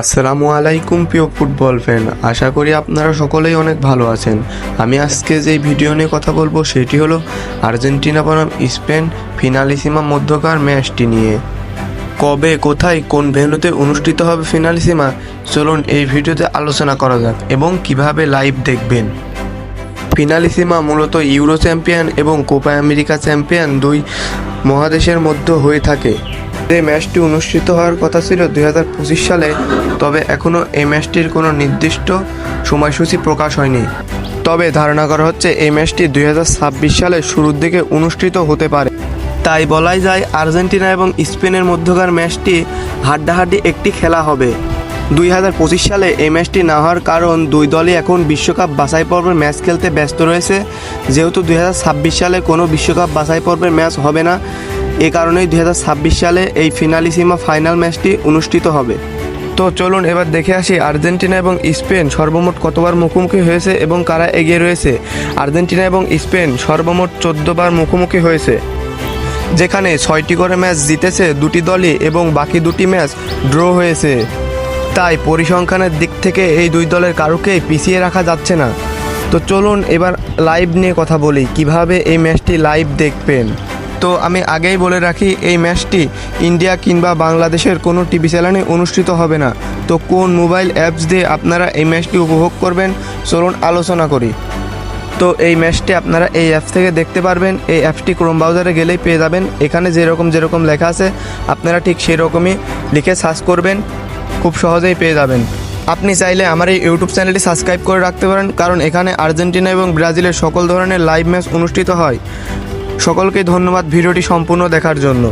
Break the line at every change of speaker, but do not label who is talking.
আসসালামু আলাইকুম, প্রিয় ফুটবল ফ্যান। আশা করি আপনারা সকলেই অনেক ভালো আছেন। আমি আজকে যেই ভিডিও নিয়ে কথা বলব সেটি হলো আর্জেন্টিনা বনাম স্পেন ফিনালিসিমা মধ্যকার ম্যাচটি নিয়ে। কবে, কোথায়, কোন ভেন্যুতে অনুষ্ঠিত হবে ফিনালিসিমা? চলুন এই ভিডিওতে আলোচনা করা যাক এবং কীভাবে লাইভ দেখবেন। ফিনালিসিমা মূলত ইউরো চ্যাম্পিয়ন এবং কোপা আমেরিকা চ্যাম্পিয়ন দুই মহাদেশের মধ্যে হয়ে থাকে। যে ম্যাচটি অনুষ্ঠিত হওয়ার কথা ছিল দুই হাজার পঁচিশ সালে, তবে এখনও এই ম্যাচটির কোনো নির্দিষ্ট সময়সূচি প্রকাশ হয়নি। তবে ধারণা করা হচ্ছে এই ম্যাচটি দুই সালের শুরুর দিকে অনুষ্ঠিত হতে পারে। তাই বলাই যায় আর্জেন্টিনা এবং স্পেনের মধ্যকার ম্যাচটি হাড্ডাহাড্ডি একটি খেলা হবে। দুই হাজার পঁচিশ সালে এই ম্যাচটি না হওয়ার কারণ দুই দলই এখন বিশ্বকাপ বাছাই পর্বের ম্যাচ খেলতে ব্যস্ত রয়েছে। যেহেতু দুই হাজার ছাব্বিশ সালে কোনো বিশ্বকাপ বাছাই পর্বের ম্যাচ হবে না, এ কারণেই দুই হাজার ছাব্বিশ সালে এই ফিনালিসিমা ফাইনাল ম্যাচটি অনুষ্ঠিত হবে। তো চলুন এবার দেখে আসি আর্জেন্টিনা এবং স্পেন সর্বমোট কতবার মুখোমুখি হয়েছে এবং কারা এগিয়ে রয়েছে। আর্জেন্টিনা এবং স্পেন সর্বমোট চোদ্দবার মুখোমুখি হয়েছে। যেখানে ছয়টি করে ম্যাচ জিতেছে দুটি দলই এবং বাকি দুটি ম্যাচ ড্র হয়েছে। তাই পরিসংখ্যানের দিক থেকে এই দুই দলের কারোকেই পিছিয়ে রাখা যাচ্ছে না। তো চলুন এবার লাইভ নিয়ে কথা বলি, কীভাবে এই ম্যাচটি লাইভ দেখবেন? তো আমি আগেই বলে রাখি, এই ম্যাচটি ইন্ডিয়া কিংবা বাংলাদেশের কোনো টিভি চ্যানেলে অনুষ্ঠিত হবে না। তো কোন মোবাইল অ্যাপস দিয়ে আপনারা এই ম্যাচটি উপভোগ করবেন, চলুন আলোচনা করি। তো এই ম্যাচটি আপনারা এই অ্যাপস থেকে দেখতে পারবেন, এই অ্যাপসটি ক্রোম ব্রাউজারে গেলেই পেয়ে যাবেন। এখানে যেরকম যেরকম লেখা আছে, আপনারা ঠিক সেরকমই লিখে সার্চ করবেন। খুব সহজেই পেয়ে যাবেন। আপনি চাইলে আমার এই ইউটিউব চ্যানেলটি সাবস্ক্রাইব করে রাখতে পারেন, কারণ এখানে আর্জেন্টিনা এবং ব্রাজিলের সকল ধরনের লাইভ ম্যাচ অনুষ্ঠিত হয়। সকলকে ধন্যবাদ ভিডিওটি সম্পূর্ণ দেখার জন্য।